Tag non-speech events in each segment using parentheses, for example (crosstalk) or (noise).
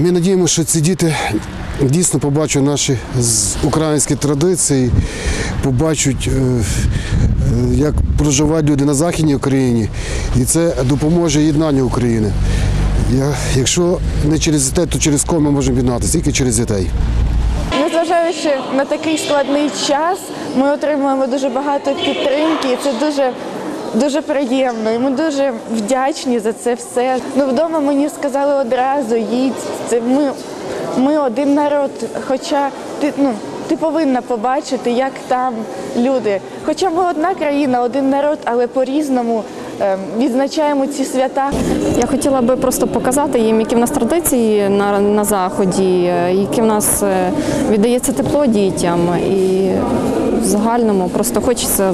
Ми надіємося, що ці діти дійсно побачать наші українські традиції, побачать, е, е, як проживають люди на Західній Україні, і це допоможе єднанню України. Якщо не через дітей, то через кого ми можемо єднатися, тільки через дітей. Незважаючи на такий складний час, ми отримуємо дуже багато підтримки, і це дуже. Дуже приємно, і ми дуже вдячні за це все. Ну вдома мені сказали одразу, їдь. Це ми, ми один народ. Хоча ти ну ти повинна побачити, як там люди. Хоча ми одна країна, один народ, але по-різному е, відзначаємо ці свята. Я хотіла би просто показати їм, які в нас традиції на, на заході, е, яке в нас е, віддається тепло дітям, і в загальному просто хочеться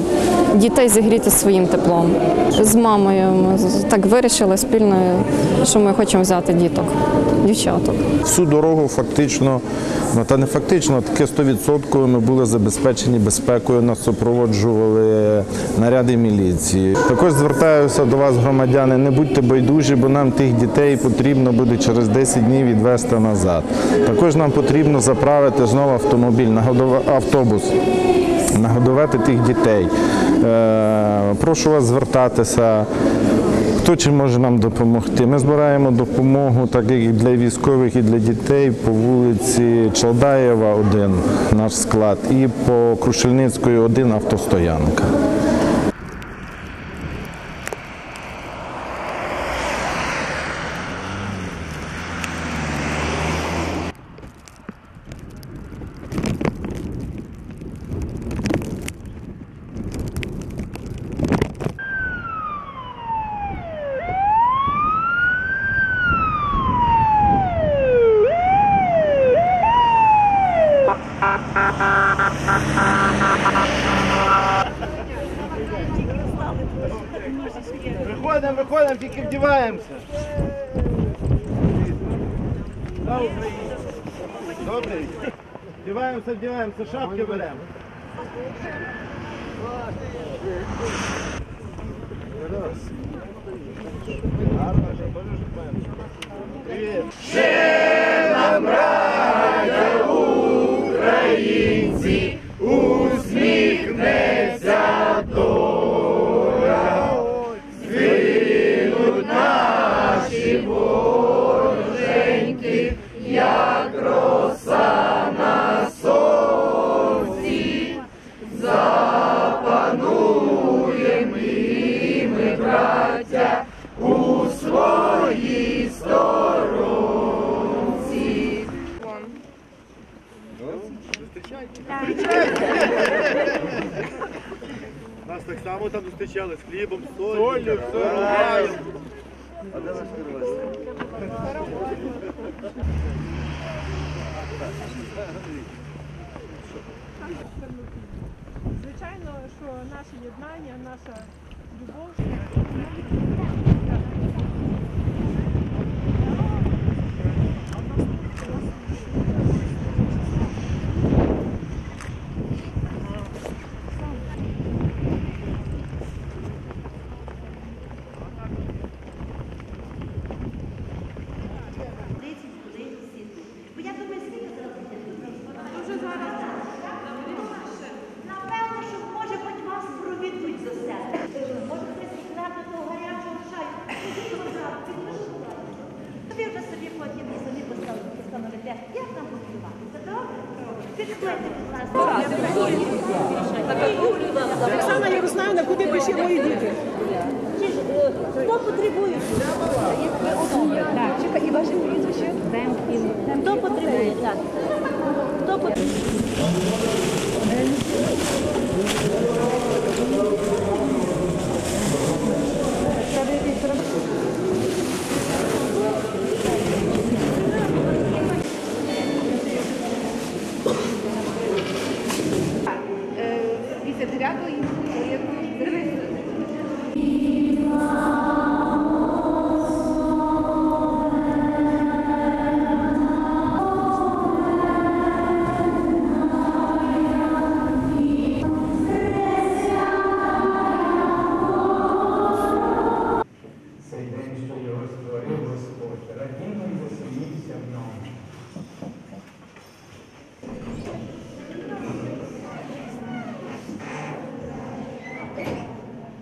дітей зігріти своїм теплом. З мамою ми так вирішили спільно, що ми хочемо взяти діток, дівчаток. Всю дорогу фактично, ну та не фактично, таке 100% ми були забезпечені безпекою, нас супроводжували наряди міліції. Також звертаюся до вас, громадяни, не будьте байдужі, бо нам тих дітей потрібно буде через 10 днів відвезти назад. Також нам потрібно заправити знову автомобіль, нагодова- автобус. Нагодувати тих дітей. Е, прошу вас звертатися. Хто чим може нам допомогти? Ми збираємо допомогу, так і для військових, і для дітей по вулиці Чалдаєва, один наш склад, і по Крушельницької один автостоянка. Виходимо, виходимо, тільки вдіваємося. Слава Україні! Добре. Вдіваємося, вдіваємося, шапки беремо. Гарно, що шукаємо. Привіт. (laughs) Нас так само там зустрічали з хлібом, з солью. все А де наш Звичайно, що наше єднання, наша любов. Оксана Ярославна, куди пішли мої діти? Хто потребує? Так, чекай, і ваше прізвище? Хто потребує? Так. Хто потребує?